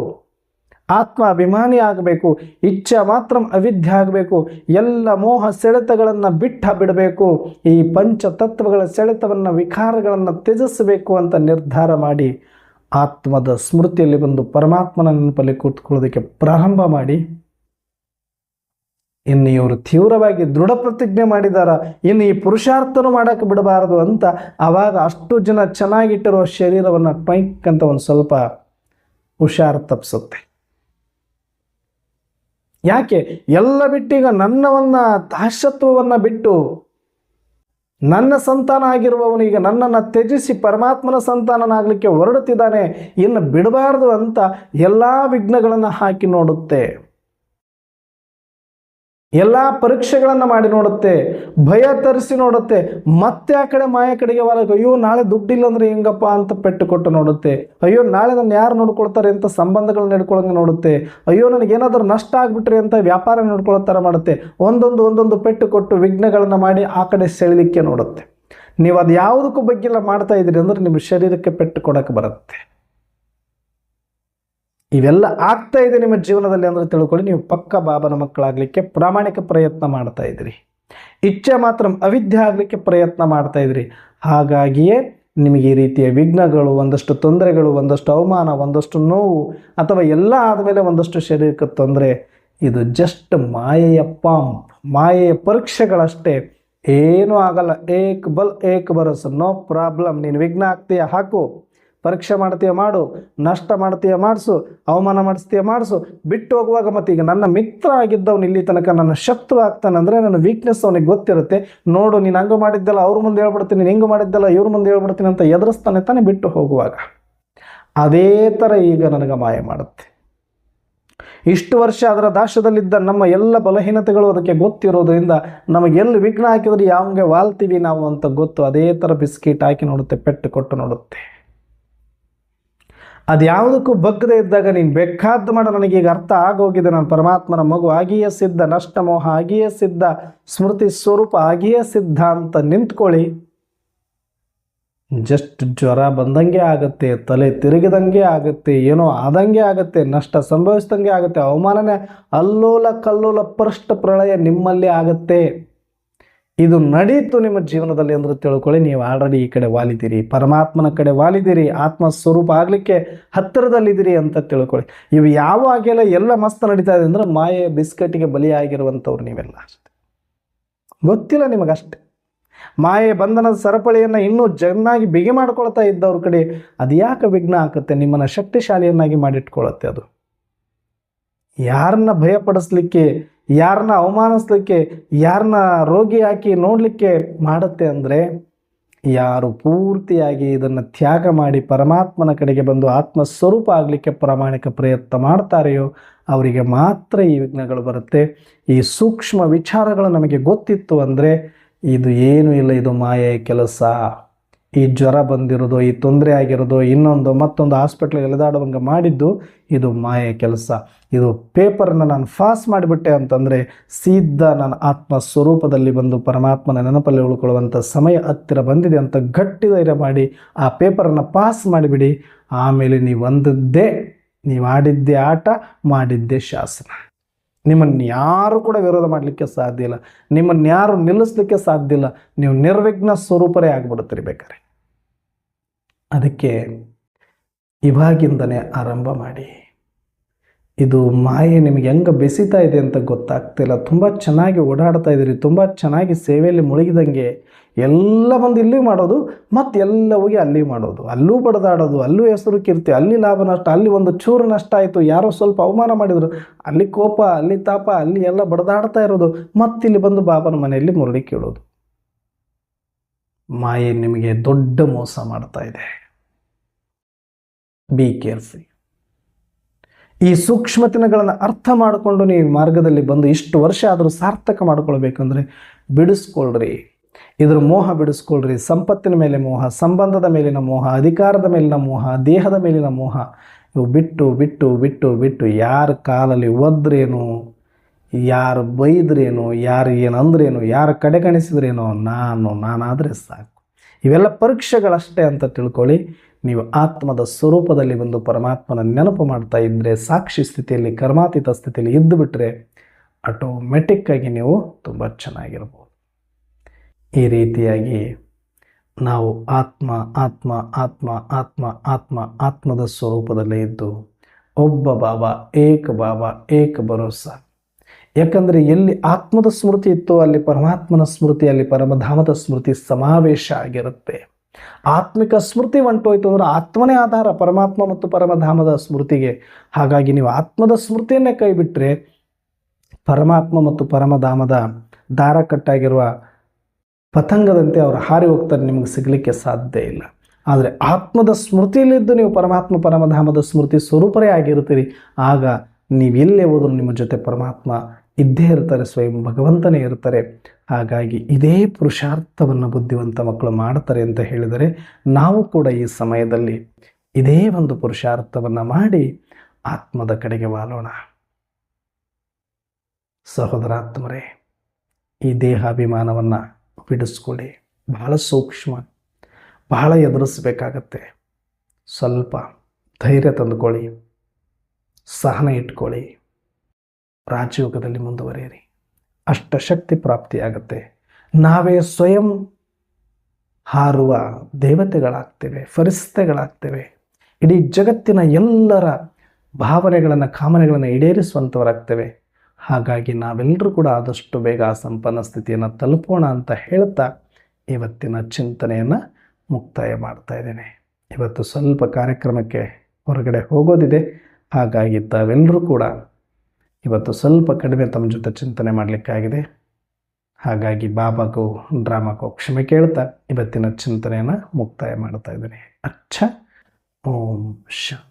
ಆತ್ಮ ಅಭಿಮಾನಿ ಆಗಬೇಕು, ಇಚ್ಛೆ ಮಾತ್ರ ಅವಿದ್ಯೆ ಆಗಬೇಕು, ಎಲ್ಲ ಮೋಹ ಸೆಳೆತಗಳನ್ನು ಬಿಟ್ಟ ಬಿಡಬೇಕು, ಈ ಪಂಚತತ್ವಗಳ ಸೆಳೆತವನ್ನು ವಿಕಾರಗಳನ್ನು ತ್ಯಜಿಸಬೇಕು ಅಂತ ನಿರ್ಧಾರ ಮಾಡಿ ಆತ್ಮದ ಸ್ಮೃತಿಯಲ್ಲಿ ಬಂದು ಪರಮಾತ್ಮನ ನೆನಪಲ್ಲಿ ಕೂತ್ಕೊಳ್ಳೋದಕ್ಕೆ ಪ್ರಾರಂಭ ಮಾಡಿ. ಇನ್ನು ಇವರು ತೀವ್ರವಾಗಿ ದೃಢ ಪ್ರತಿಜ್ಞೆ ಮಾಡಿದಾರ, ಇನ್ನು ಈ ಪುರುಷಾರ್ಥನೂ ಮಾಡೋಕ್ಕೆ ಬಿಡಬಾರದು ಅಂತ ಆವಾಗ ಅಷ್ಟು ಜನ ಚೆನ್ನಾಗಿಟ್ಟಿರೋ ಶರೀರವನ್ನು ಟ್ವೈಕ್ ಅಂತ ಒಂದು ಸ್ವಲ್ಪ ಹುಷಾರು ತಪ್ಪಿಸುತ್ತೆ. ಯಾಕೆ ಎಲ್ಲ ಬಿಟ್ಟೀಗ ನನ್ನವನ್ನು ದಾಶತ್ವವನ್ನು ಬಿಟ್ಟು ನನ್ನ ಸಂತಾನ ಆಗಿರುವವನು ಈಗ ನನ್ನನ್ನು ತ್ಯಜಿಸಿ ಪರಮಾತ್ಮನ ಸಂತಾನನಾಗಲಿಕ್ಕೆ ಹೊರಡುತ್ತಿದ್ದಾನೆ, ಇನ್ನು ಬಿಡಬಾರ್ದು ಅಂತ ಎಲ್ಲ ವಿಘ್ನಗಳನ್ನು ಹಾಕಿ ನೋಡುತ್ತೆ. ಎಲ್ಲ ಪರೀಕ್ಷೆಗಳನ್ನು ಮಾಡಿ ನೋಡುತ್ತೆ, ಭಯ ತರಿಸಿ ನೋಡುತ್ತೆ, ಮತ್ತೆ ಆ ಕಡೆ ಮಾಯ ಕಡೆಗೆ ವಾಲಕ್ಕೆ ಅಯ್ಯೋ, ನಾಳೆ ದುಡ್ಡಿಲ್ಲ ಅಂದರೆ ಹೆಂಗಪ್ಪ ಅಂತ ಪೆಟ್ಟು ಕೊಟ್ಟು ನೋಡುತ್ತೆ. ಅಯ್ಯೋ, ನಾಳೆ ನನ್ನ ಯಾರು ನೋಡ್ಕೊಳ್ತಾರೆ ಅಂತ ಸಂಬಂಧಗಳನ್ನ ನಡ್ಕೊಳ್ಳೋಂಗೆ ನೋಡುತ್ತೆ. ಅಯ್ಯೋ ನನಗೇನಾದರೂ ನಷ್ಟ ಆಗಿಬಿಟ್ರೆ ಅಂತ ವ್ಯಾಪಾರ ನೋಡ್ಕೊಳ್ಳೋ ಥರ ಮಾಡುತ್ತೆ. ಒಂದೊಂದು ಒಂದೊಂದು ಪೆಟ್ಟು ಕೊಟ್ಟು ವಿಘ್ನಗಳನ್ನು ಮಾಡಿ ಆ ಕಡೆ ಸೆಳಿಲಿಕ್ಕೆ ನೋಡುತ್ತೆ. ನೀವು ಅದು ಯಾವುದಕ್ಕೂ ಬಗ್ಗೆಲ್ಲ ಮಾಡ್ತಾ ಇದ್ದೀರಿ ಅಂದ್ರೆ ನಿಮ್ಮ ಶರೀರಕ್ಕೆ ಪೆಟ್ಟು ಕೊಡಕ್ಕೆ ಬರುತ್ತೆ. ಇವೆಲ್ಲ ಆಗ್ತಾ ಇದೆ ನಿಮ್ಮ ಜೀವನದಲ್ಲಿ ಅಂದ್ರೆ ತಿಳ್ಕೊಳ್ಳಿ, ನೀವು ಪಕ್ಕ ಬಾಬನ ಮಕ್ಕಳಾಗಲಿಕ್ಕೆ ಪ್ರಾಮಾಣಿಕ ಪ್ರಯತ್ನ ಮಾಡ್ತಾ ಇದ್ರಿ ಇಚ್ಛೆ ಮಾತ್ರ, ಅವಿದ್ಯೆ ಆಗಲಿಕ್ಕೆ ಪ್ರಯತ್ನ ಮಾಡ್ತಾ ಇದ್ರಿ ಹಾಗಾಗಿಯೇ ನಿಮಗೆ ಈ ರೀತಿಯ ವಿಘ್ನಗಳು, ಒಂದಷ್ಟು ತೊಂದರೆಗಳು, ಒಂದಷ್ಟು ಅವಮಾನ, ಒಂದಷ್ಟು ನೋವು, ಅಥವಾ ಎಲ್ಲ ಆದಮೇಲೆ ಒಂದಷ್ಟು ಶರೀರಕ್ಕೆ ತೊಂದರೆ, ಇದು ಜಸ್ಟ್ ಮಾಯೆಯ ಪಾಂಪ್, ಮಾಯೆಯ ಪರೀಕ್ಷೆಗಳಷ್ಟೇ. ಏನೂ ಆಗಲ್ಲ. ಏಕ್ ಬಲ್, ಏಕ್ ಬರಸ್ ನೋ ಪ್ರಾಬ್ಲಮ್ ನೀನು ವಿಘ್ನ ಆಗ್ತೀಯ, ಹಾಕು. ಪರೀಕ್ಷೆ ಮಾಡ್ತೀಯ ಮಾಡು, ನಷ್ಟ ಮಾಡ್ತೀಯ ಮಾಡಿಸು, ಅವಮಾನ ಮಾಡಿಸ್ತೀಯ ಮಾಡಿಸು. ಬಿಟ್ಟು ಹೋಗುವಾಗ ಮತ್ತು ಈಗ ನನ್ನ ಮಿತ್ರ ಆಗಿದ್ದವನು ಇಲ್ಲಿ ತನಕ ನನ್ನ ಶತ್ರು ಆಗ್ತಾನಂದರೆ ನನ್ನ ವೀಕ್ನೆಸ್ ಅವನಿಗೆ ಗೊತ್ತಿರುತ್ತೆ. ನೋಡು, ನೀನು ಹಂಗೆ ಮಾಡಿದ್ದಲ್ಲ, ಅವ್ರ ಮುಂದೆ ಹೇಳ್ಬಿಡ್ತೀನಿ, ನೀನು ಹಿಂಗೆ ಮಾಡಿದ್ದಲ್ಲ, ಇವ್ರ ಮುಂದೆ ಹೇಳ್ಬಿಡ್ತೀನಿ ಅಂತ ಎದುರಿಸ್ತಾನೆ ತಾನೇ ಬಿಟ್ಟು ಹೋಗುವಾಗ. ಅದೇ ಥರ ಈಗ ನನಗೆ ಮಾಯ ಮಾಡುತ್ತೆ. ಇಷ್ಟು ವರ್ಷ ಅದರ ದಾಶದಲ್ಲಿದ್ದ ನಮ್ಮ ಎಲ್ಲ ಬಲಹೀನತೆಗಳು ಅದಕ್ಕೆ ಗೊತ್ತಿರೋದ್ರಿಂದ ನಮಗೆ ಎಲ್ಲಿ ವಿಘ್ನ ಹಾಕಿದ್ರೆ ಯಾವಂಗೆ ವಾಲ್ತೀವಿ ನಾವು ಅಂತ ಗೊತ್ತು. ಅದೇ ಥರ ಬಿಸ್ಕಿಟ್ ಹಾಕಿ ನೋಡುತ್ತೆ, ಪೆಟ್ಟು ಕೊಟ್ಟು ನೋಡುತ್ತೆ. ಅದು ಯಾವುದಕ್ಕೂ ಬಗ್ಗದೆ ಇದ್ದಾಗ ನೀನು ಬೇಕಾದ್ದು ಮಾಡ ನನಗೀಗ ಅರ್ಥ ಆಗೋಗಿದೆ. ನಾನು ಪರಮಾತ್ಮನ ಮಗು ಆಗಿಯೇ ಸಿದ್ಧ. ನಷ್ಟ ಮೋಹ ಆಗಿಯೇ ಸಿದ್ಧ. ಸ್ಮೃತಿ ಸ್ವರೂಪ ಆಗಿಯೇ ಸಿದ್ಧ ಅಂತ ನಿಂತ್ಕೊಳ್ಳಿ. ಜಸ್ಟ್ ಜ್ವರ ಬಂದಂಗೆ ಆಗುತ್ತೆ, ತಲೆ ತಿರುಗಿದಂಗೆ ಆಗುತ್ತೆ, ಏನೋ ಆದಂಗೆ ಆಗುತ್ತೆ, ನಷ್ಟ ಸಂಭವಿಸಿದಂಗೆ ಆಗುತ್ತೆ, ಅವಮಾನನೇ ಅಲ್ಲೋಲ ಕಲ್ಲೋಲ ಪೃಷ್ಠ ಪ್ರಳಯ ನಿಮ್ಮಲ್ಲಿ ಆಗುತ್ತೆ. ಇದು ನಡೀತು ನಿಮ್ಮ ಜೀವನದಲ್ಲಿ ಅಂದ್ರೆ ತಿಳ್ಕೊಳ್ಳಿ, ನೀವು ಆಲ್ರೆಡಿ ಈ ಕಡೆ ವಾಲಿದ್ದೀರಿ, ಪರಮಾತ್ಮನ ಕಡೆ ವಾಲಿದ್ದೀರಿ ಆತ್ಮ ಸ್ವರೂಪ ಆಗಲಿಕ್ಕೆ ಹತ್ತಿರದಲ್ಲಿದ್ದೀರಿ ಅಂತ ತಿಳ್ಕೊಳ್ಳಿ. ಇವು ಯಾವ ಎಲ್ಲ ಮಸ್ತ್ ನಡೀತಾ ಇದೆ ಅಂದ್ರೆ ಮಾಯೆ, ಬಿಸ್ಕಟ್ಟಿಗೆ ಬಲಿಯಾಗಿರುವಂಥವ್ರು ನೀವೆಲ್ಲ. ಗೊತ್ತಿಲ್ಲ ನಿಮಗಷ್ಟೆ. ಮಾಯೆ, ಬಂಧನದ ಸರಪಳಿಯನ್ನು ಇನ್ನೂ ಚೆನ್ನಾಗಿ ಬಿಗಿ ಮಾಡ್ಕೊಳ್ತಾ ಇದ್ದವ್ರ ಕಡೆ ಅದು ಯಾಕೆ ವಿಘ್ನ ಹಾಕುತ್ತೆ? ನಿಮ್ಮನ್ನು ಶಕ್ತಿಶಾಲಿಯನ್ನಾಗಿ ಮಾಡಿಟ್ಕೊಳ್ಳುತ್ತೆ ಅದು. ಯಾರನ್ನ ಭಯಪಡಿಸ್ಲಿಕ್ಕೆ ಯಾರನ್ನ ಅವಮಾನಿಸ್ಲಿಕ್ಕೆ, ಯಾರನ್ನ ರೋಗಿ ಹಾಕಿ ನೋಡಲಿಕ್ಕೆ ಮಾಡುತ್ತೆ ಅಂದರೆ ಯಾರು ಪೂರ್ತಿಯಾಗಿ ಇದನ್ನು ತ್ಯಾಗ ಮಾಡಿ ಪರಮಾತ್ಮನ ಕಡೆಗೆ ಬಂದು ಆತ್ಮ ಸ್ವರೂಪ ಆಗಲಿಕ್ಕೆ ಪ್ರಾಮಾಣಿಕ ಪ್ರಯತ್ನ ಮಾಡ್ತಾರೆಯೋ ಅವರಿಗೆ ಮಾತ್ರ ಈ ವಿಘ್ನಗಳು ಬರುತ್ತೆ. ಈ ಸೂಕ್ಷ್ಮ ವಿಚಾರಗಳು ನಮಗೆ ಗೊತ್ತಿತ್ತು ಅಂದರೆ ಇದು ಏನೂ ಇಲ್ಲ, ಇದು ಮಾಯೆಯ ಕೆಲಸ. ಈ ಜ್ವರ ಬಂದಿರೋದು, ಈ ತೊಂದರೆ ಆಗಿರೋದು, ಇನ್ನೊಂದು ಮತ್ತೊಂದು ಹಾಸ್ಪಿಟ್ಲಿಗೆ ಎಳೆದಾಡುವಂಗೆ ಮಾಡಿದ್ದು ಇದು ಮಾಯೆ ಕೆಲಸ. ಇದು ಪೇಪರನ್ನು ನಾನು ಪಾಸ್ ಮಾಡಿಬಿಟ್ಟೆ ಅಂತಂದರೆ ಸೀದಾ ನನ್ನ ಆತ್ಮ ಸ್ವರೂಪದಲ್ಲಿ ಬಂದು ಪರಮಾತ್ಮನ ನೆನಪಲ್ಲಿ ಉಳ್ಕೊಳ್ಳುವಂಥ ಸಮಯ ಹತ್ತಿರ ಬಂದಿದೆ ಅಂತ ಗಟ್ಟಿ ಧೈರ್ಯ ಮಾಡಿ ಆ ಪೇಪರನ್ನು ಪಾಸ್ ಮಾಡಿಬಿಡಿ. ಆಮೇಲೆ ನೀವು ಒಂದದ್ದೇ ನೀವು ಆಡಿದ್ದೇ ಆಟ, ಮಾಡಿದ್ದೇ ಶಾಸನ. ನಿಮ್ಮನ್ನು ಯಾರು ಕೂಡ ವಿರೋಧ ಮಾಡಲಿಕ್ಕೆ ಸಾಧ್ಯ ಇಲ್ಲ. ನಿಮ್ಮನ್ನು ಯಾರು ನಿಲ್ಲಿಸ್ಲಿಕ್ಕೆ ಸಾಧ್ಯ ಇಲ್ಲ. ನೀವು ನಿರ್ವಿಘ್ನ ಸ್ವರೂಪರೇ ಆಗಿಬಿಡುತ್ತೀರಿ ಬೇಕಾರೆ. ಅದಕ್ಕೆ ಇವಾಗಿಂದನೇ ಆರಂಭ ಮಾಡಿ. ಇದು ಮಾಯೆ ನಿಮಗೆ ಹೆಂಗೆ ಬೆಸಿತಾ ಇದೆ ಅಂತ ಗೊತ್ತಾಗ್ತಿಲ್ಲ. ತುಂಬ ಚೆನ್ನಾಗಿ ಓಡಾಡ್ತಾ ಇದ್ದೀರಿ. ತುಂಬ ಚೆನ್ನಾಗಿ ಸೇವೆಯಲ್ಲಿ ಮುಳುಗಿದಂಗೆ ಎಲ್ಲ ಬಂದು ಇಲ್ಲಿ ಮಾಡೋದು, ಮತ್ತು ಎಲ್ಲ ಹೋಗಿ ಅಲ್ಲಿ ಮಾಡೋದು. ಅಲ್ಲೂ ಬಡದಾಡೋದು, ಅಲ್ಲೂ ಹೆಸರು ಕೀರ್ತಿ, ಅಲ್ಲಿ ಲಾಭ ನಷ್ಟ, ಅಲ್ಲಿ ಒಂದು ಚೂರು ನಷ್ಟ ಆಯಿತು, ಯಾರೋ ಸ್ವಲ್ಪ ಅವಮಾನ ಮಾಡಿದರು. ಅಲ್ಲಿ ಕೋಪ, ಅಲ್ಲಿ ತಾಪ, ಅಲ್ಲಿ ಎಲ್ಲ ಬಡದಾಡ್ತಾ ಇರೋದು ಮತ್ತಿಲ್ಲಿ ಬಂದು ಬಾಬನ ಮನೆಯಲ್ಲಿ ಮುರಳಿ ಕೇಳೋದು. ಮಾಯೆ ನಿಮಗೆ ದೊಡ್ಡ ಮೋಸ ಮಾಡ್ತಾ ಇದೆ. ಬಿ ಕೇರ್ಫುಲ್ ಈ ಸೂಕ್ಷ್ಮತನಗಳನ್ನು ಅರ್ಥ ಮಾಡಿಕೊಂಡು ನೀವು ಮಾರ್ಗದಲ್ಲಿ ಬಂದು ಇಷ್ಟು ವರ್ಷ ಆದರೂ ಸಾರ್ಥಕ ಮಾಡ್ಕೊಳ್ಬೇಕಂದ್ರೆ ಬಿಡಿಸ್ಕೊಳ್ರಿ. ಇದ್ರ ಮೋಹ ಬಿಡಿಸ್ಕೊಳ್ರಿ. ಸಂಪತ್ತಿನ ಮೇಲೆ ಮೋಹ, ಸಂಬಂಧದ ಮೇಲಿನ ಮೋಹ, ಅಧಿಕಾರದ ಮೇಲಿನ ಮೋಹ, ದೇಹದ ಮೇಲಿನ ಮೋಹ, ಇವು ಬಿಟ್ಟು ಬಿಟ್ಟು ಬಿಟ್ಟು ಬಿಟ್ಟು ಯಾರ ಕಾಲಲ್ಲಿ ಒದ್ರೇನು? ಯಾರು ಬೈದ್ರೇನು, ಯಾರು ಏನಂದ್ರೇನು ಯಾರು ಕಡೆಗಣಿಸಿದ್ರೇನೋ ನಾನು, ನಾನಾದರೆ ಸಾಕು. ಇವೆಲ್ಲ ಪರೀಕ್ಷೆಗಳಷ್ಟೇ ಅಂತ ತಿಳ್ಕೊಳ್ಳಿ. ನೀವು ಆತ್ಮದ ಸ್ವರೂಪದಲ್ಲಿ ಬಂದು ಪರಮಾತ್ಮನ ನೆನಪು ಮಾಡ್ತಾ ಇದ್ದರೆ ಸಾಕ್ಷಿ ಸ್ಥಿತಿಯಲ್ಲಿ, ಕರ್ಮಾತೀತ ಸ್ಥಿತಿಯಲ್ಲಿ ಇದ್ದುಬಿಟ್ರೆ ಆಟೋಮೆಟಿಕ್ಕಾಗಿ ನೀವು ತುಂಬ ಚೆನ್ನಾಗಿರ್ಬೋದು. ಈ ರೀತಿಯಾಗಿ ನಾವು ಆತ್ಮ ಆತ್ಮ ಆತ್ಮ ಆತ್ಮ ಆತ್ಮ, ಆತ್ಮದ ಸ್ವರೂಪದಲ್ಲೇ ಇದ್ದು, ಒಬ್ಬ ಬಾಬಾ, ಏಕ ಬಾಬಾ, ಏಕ ಭರೋಸ. ಯಾಕಂದರೆ ಎಲ್ಲಿ ಆತ್ಮದ ಸ್ಮೃತಿ ಇತ್ತು ಅಲ್ಲಿ ಪರಮಾತ್ಮನ ಸ್ಮೃತಿ, ಅಲ್ಲಿ ಪರಮಧಾಮದ ಸ್ಮೃತಿ ಸಮಾವೇಶ ಆಗಿರುತ್ತೆ. ಆತ್ಮಿಕ ಸ್ಮೃತಿ ಹೊಂಟೋಯ್ತು ಅಂದ್ರೆ ಆತ್ಮನೇ ಆಧಾರ, ಪರಮಾತ್ಮ ಮತ್ತು ಪರಮಧಾಮದ ಸ್ಮೃತಿಗೆ. ಹಾಗಾಗಿ ನೀವು ಆತ್ಮದ ಸ್ಮೃತಿಯನ್ನೇ ಕೈ ಬಿಟ್ಟರೆ ಪರಮಾತ್ಮ ಮತ್ತು ಪರಮಧಾಮದ ದಾರ ಕಟ್ಟಾಗಿರುವ ಪತಂಗದಂತೆ ಅವರು ಹಾರಿ ಹೋಗ್ತಾರೆ, ನಿಮಗೆ ಸಿಗಲಿಕ್ಕೆ ಸಾಧ್ಯ ಇಲ್ಲ. ಆದರೆ ಆತ್ಮದ ಸ್ಮೃತಿಯಲ್ಲಿದ್ದು ನೀವು ಪರಮಾತ್ಮ, ಪರಮಧಾಮದ ಸ್ಮೃತಿ ಸ್ವರೂಪರೇ ಆಗಿರ್ತೀರಿ ಆಗ ನೀವು ಎಲ್ಲೇ ಹೋದರೂ ನಿಮ್ಮ ಜೊತೆ ಪರಮಾತ್ಮ ಇದ್ದೇ ಇರ್ತಾರೆ, ಸ್ವಯಂ ಭಗವಂತನೇ ಇರ್ತಾರೆ. ಹಾಗಾಗಿ ಇದೇ ಪುರುಷಾರ್ಥವನ್ನು ಬುದ್ಧಿವಂತ ಮಕ್ಕಳು ಮಾಡ್ತಾರೆ ಅಂತ ಹೇಳಿದರೆ ನಾವು ಕೂಡ ಈ ಸಮಯದಲ್ಲಿ ಇದೇ ಒಂದು ಪುರುಷಾರ್ಥವನ್ನು ಮಾಡಿ ಆತ್ಮದ ಕಡೆಗೆ ವಾಲೋಣ. ಸಹೋದರಾತ್ಮರೇ, ಈ ದೇಹಾಭಿಮಾನವನ್ನು ಬಿಡಿಸ್ಕೊಳ್ಳಿ. ಬಹಳ ಸೂಕ್ಷ್ಮ, ಬಹಳ ಎದುರಿಸಬೇಕಾಗತ್ತೆ. ಸ್ವಲ್ಪ ಧೈರ್ಯ ತಂದುಕೊಳ್ಳಿ. ಸಹನ ಇಟ್ಕೊಳ್ಳಿ. ರಾಜಯೋಗದಲ್ಲಿ ಮುಂದುವರಿಯಿರಿ. ಅಷ್ಟಶಕ್ತಿ ಪ್ರಾಪ್ತಿಯಾಗತ್ತೆ. ನಾವೇ ಸ್ವಯಂ ಹಾರುವ ದೇವತೆಗಳಾಗ್ತೇವೆ, ಫರಿಸ್ತೆಗಳಾಗ್ತೇವೆ. ಇಡೀ ಜಗತ್ತಿನ ಎಲ್ಲರ ಭಾವನೆಗಳನ್ನು, ಕಾಮನೆಗಳನ್ನು ಈಡೇರಿಸುವಂಥವರಾಗ್ತೇವೆ ಹಾಗಾಗಿ ನಾವೆಲ್ಲರೂ ಕೂಡ ಆದಷ್ಟು ಬೇಗ ಆ ಸಂಪನ್ನ ಸ್ಥಿತಿಯನ್ನು ತಲುಪೋಣ ಅಂತ ಹೇಳ್ತಾ ಇವತ್ತಿನ ಚಿಂತನೆಯನ್ನು ಮುಕ್ತಾಯ ಮಾಡ್ತಾ ಇದ್ದೇನೆ. ಇವತ್ತು ಸ್ವಲ್ಪ ಕಾರ್ಯಕ್ರಮಕ್ಕೆ ಹೊರಗಡೆ ಹೋಗೋದಿದೆ. ಹಾಗಾಗಿ ತಾವೆಲ್ಲರೂ ಕೂಡ ಇವತ್ತು ಸ್ವಲ್ಪ ಕಡಿಮೆ ತಮ್ಮ ಜೊತೆ ಚಿಂತನೆ ಮಾಡಲಿಕ್ಕಾಗಿದೆ. ಹಾಗಾಗಿ ಬಾಬಾಗೂ ಡ್ರಾಮಾಗೂ ಕ್ಷಮೆ ಕೇಳ್ತಾ ಇವತ್ತಿನ ಚಿಂತನೆಯನ್ನು ಮುಕ್ತಾಯ ಮಾಡ್ತಾ ಇದ್ದೀನಿ. ಅಚ್ಚ. ಓಂ ಶಾಂತಿ